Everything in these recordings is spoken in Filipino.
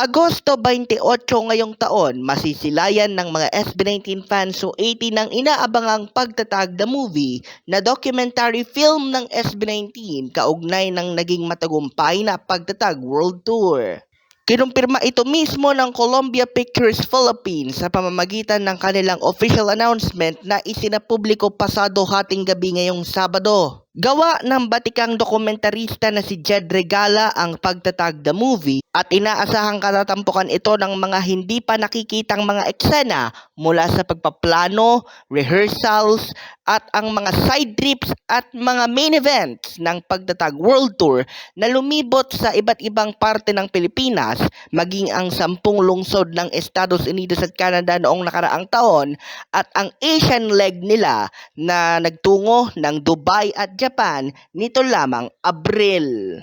Agosto 28 ngayong taon, masisilayan ng mga SB19 fans o 80 ng inaabangang pagtatag the movie na documentary film ng SB19 kaugnay ng naging matagumpay na pagtatag world tour. Kinumpirma ito mismo ng Columbia Pictures Philippines sa pamamagitan ng kanilang official announcement na isinapubliko pasado hating gabi ngayong Sabado. Gawa ng batikang dokumentarista na si Jed Regala ang pagtatag the movie at inaasahang katatampukan ito ng mga hindi pa nakikitang mga eksena mula sa pagpaplano, rehearsals, at ang mga side trips at mga main events ng pagtatag World Tour na lumibot sa iba't ibang parte ng Pilipinas, maging ang sampung lungsod ng Estados Unidos at Canada noong nakaraang taon at ang Asian leg nila na nagtungo ng Dubai at Japan nito lamang Abril.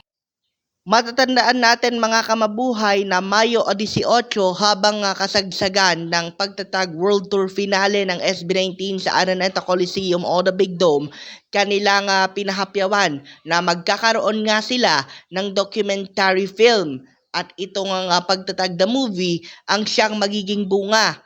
Matatandaan natin mga kamabuhay na Mayo 18 habang kasagsagan ng pagtatag World Tour finale ng SB19 sa Araneta Coliseum o the Big Dome, kanilang ah, pinahapyawan na magkakaroon nga sila ng documentary film at itong nga pagtatag the movie ang siyang magiging bunga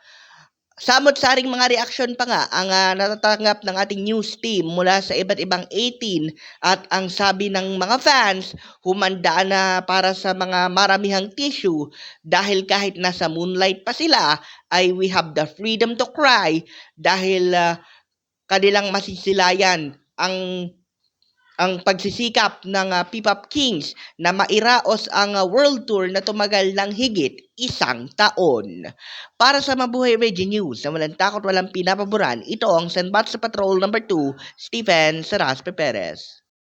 Samot-saring mga reaksyon pa nga ang ah, natatanggap ng ating news team mula sa iba't ibang 18 at ang sabi ng mga fans, humanda na para sa mga maramihang tissue. Dahil kahit nasa moonlight pa sila ay we have the freedom to cry. Dahil ah, kanilang masisilayan ang ang pagsisikap ng ah, P-Pop Kings na mairaos ang ah, world tour na tumagal ng higit isang taon. Para sa Mabuhay Radio News na walang takot walang pinapaboran, ito ang Sanbat sa Patrol number 2, Stephen Saraspe Perez.